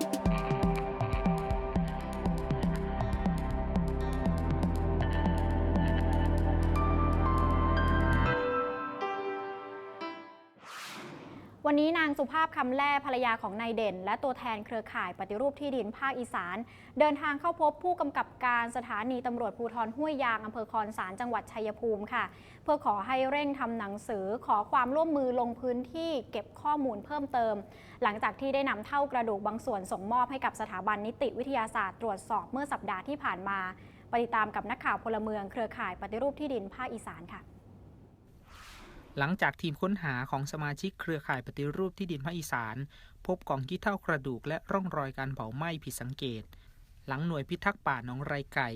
thank you วันนี้นางสุภาพคำแล่ภรรยาของนายเด่น และตัวแทนเครือข่ายปฏิรูปที่ดินภาคอีสาน เดินทางเข้าพบผู้กำกับการสถานีตำรวจภูธรห้วยยางอำเภอคอนสารจังหวัดชัยภูมิค่ะ เพื่อขอให้เร่งทำหนังสือขอความร่วมมือลงพื้นที่เก็บข้อมูลเพิ่มเติม หลังจากที่ได้นำเท่ากระดูกบางส่วนส่งมอบให้กับสถาบันนิติวิทยาศาสตร์ตรวจสอบเมื่อสัปดาห์ที่ผ่านมา ไปติดตามกับนักข่าวพลเมืองเครือข่ายปฏิรูปที่ดินภาคอีสานค่ะ หลังจากทีมค้นหาของสมาชิกเครือข่ายปฏิรูปที่ดินภาคอีสาน พบกองขี้เท่ากระดูกและร่องรอยการเผาไหม้ผิดสังเกต หลังหน่วยพิทักษ์ป่าหนองไรไก่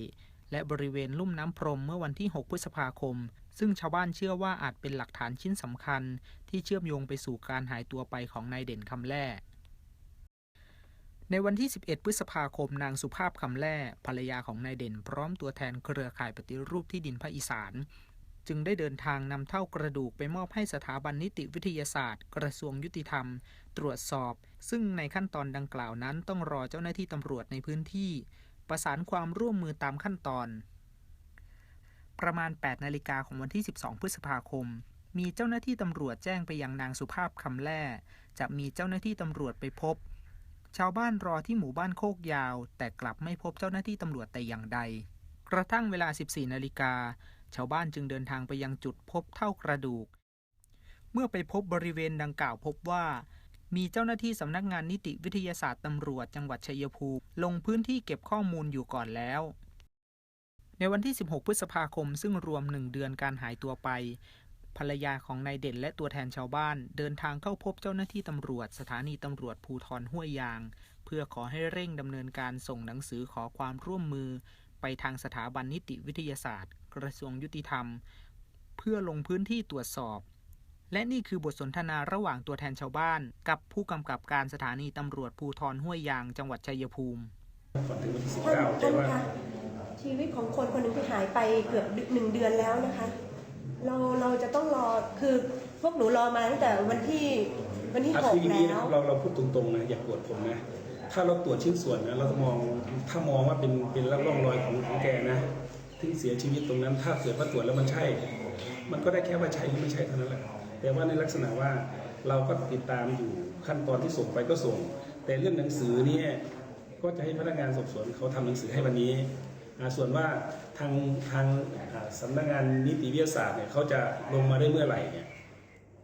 และบริเวณลุ่มน้ำพรมเมื่อวันที่ 6 พฤษภาคม ซึ่งชาวบ้านเชื่อว่าอาจเป็นหลักฐานชิ้นสำคัญ ที่เชื่อมโยงไปสู่การหายตัวไปของนายเด่นคำแล่ในวันที่ 11 พฤษภาคม นางสุภาพคำแล่ภรรยาของนายเด่น พร้อมตัวแทนเครือข่ายปฏิรูปที่ดินภาคอีสาน จึงได้เดินทางนำเท่ากระดูกไปมอบให้สถาบันนิติวิทยาศาสตร์ กระทรวงยุติธรรม ตรวจสอบ ซึ่งในขั้นตอนดังกล่าวนั้นต้องรอเจ้าหน้าที่ตำรวจในพื้นที่ ประสานความร่วมมือตามขั้นตอน ประมาณ 8 นาฬิกาของวันที่ 12 พฤษภาคม มีเจ้าหน้าที่ตำรวจแจ้งไปยังนางสุภาพคำแล่จะมีเจ้าหน้าที่ตำรวจไปพบ ชาวบ้านรอที่หมู่บ้านโคกยาว แต่กลับไม่พบเจ้าหน้าที่ตำรวจแต่อย่างใด กระทั่งเวลา 14 นาฬิกา ชาวบ้านจึงเดินทางไปยังจุดพบเท่ากระดูก เมื่อไปพบบริเวณดังกล่าวพบว่า มีเจ้าหน้าที่สำนักงานนิติวิทยาศาสตร์ตำรวจจังหวัดชัยภูมิลงพื้นที่เก็บข้อมูลอยู่ก่อนแล้วในวันที่ 16 พฤษภาคม ซึ่งรวมหนึ่งเดือนการหายตัวไป ภรรยาของนายเด่นและตัวแทนชาวบ้าน เดินทางเข้าพบเจ้าหน้าที่ตำรวจ สถานีตำรวจภูทรห้วยยาง เพื่อขอให้เร่งดำเนินการส่งหนังสือขอความร่วมมือ ไปทางสถาบันนิติวิทยาศาสตร์ กระทรวงยุติธรรม เพื่อลงพื้นที่ตรวจสอบ และนี่คือบทสนทนาระหว่างตัวแทนชาวบ้าน กับผู้กำกับการสถานีตำรวจภูทรห้วยยางจังหวัดชัยภูมิก่อนถึงวันที่สิบท่านเก้าแต่ท่านว่าคะชีวิตของคนคนหนึ่งที่หายไปเกือบหนึ่งเดือนแล้วนะคะ เราเราจะต้องรอคือพวกหนูรอมาตั้งแต่วันที่วันที่อะหกคืออย่างนี้แล้นะวเราเราพูดตรงๆนะอย่าโกรธผมนะถ้าเราตรวจชิ้นส่วนนะเราจะมองถ้ามองว่าเป็นเป็นร่องรอยของของแกนะ ที่เสียชีวิตตรงนั้น ถ้าเกิดว่าตรวจแล้วมันใช่ มันก็ได้แค่ว่าใช่หรือไม่ใช่เท่านั้นแหละแต่ว่าในลักษณะว่าเราก็ติดตามอยู่ขั้นตอนที่ส่งไปก็ส่ง แต่เรื่องหนังสือเนี่ยก็จะให้พนักงานสอบสวนเขาทำหนังสือให้วันนี้อ่าส่วนว่าทางทางอ่าสำนักงานนิติวิทยาศาสตร์เนี่ยเขาจะลงมาได้เมื่อไหร่เนี่ย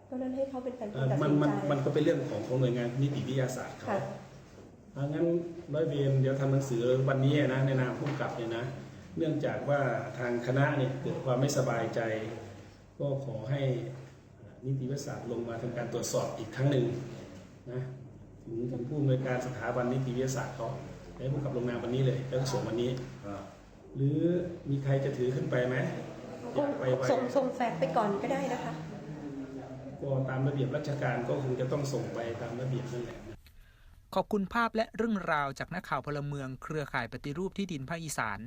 ก็นั้นให้เขาเป็นการเอ่อตัดมันสินมันใจมันก็เป็นเรื่องของของหน่วยงานนิติวิทยาศาสตร์เขาค่ะอ่างั้นร้อยเวรเดี๋ยวทำหนังสือวันนี้นะในนามผู้กำกับเนี่ยนะ เนื่องจากว่าทางคณะเนี่ยเกิดความไม่สบายใจ ก็ขอให้นิติวิทยาศาสตร์ลงมาทำการตรวจสอบอีกครั้งหนึ่งนะถึงถึงผู้อำนวยการสถาบันนิติวิทยาศาสตร์เขาให้ผู้กำกับลงนามวันนี้เลยแล้วก็ส่งวันนี้หรือมีใครจะถือขึ้นไปไหมอยากไปไว้ส่งส่งแฟกซ์ไปก่อนก็ได้นะคะก็ตามระเบียบราชการก็คงจะต้องส่งไปตามระเบียบนั่นแหละขอบคุณภาพและเรื่องราวจากนักข่าวพลเมืองเครือข่ายปฏิรูปที่ดินภาคอีสาน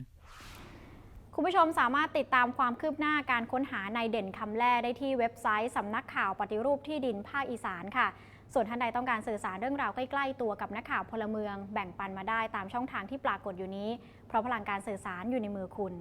คุณผู้ชมสามารถติดตามความคืบหน้าการค้นหานายเด่นคำแล่ได้ที่เว็บไซต์สำนักข่าวปฏิรูปที่ดินภาคอีสานค่ะ ส่วนท่านใดต้องการสื่อสารเรื่องราวใกล้ๆตัวกับนักข่าวพลเมือง แบ่งปันมาได้ตามช่องทางที่ปรากฏอยู่นี้ เพราะพลังการสื่อสารอยู่ในมือคุณ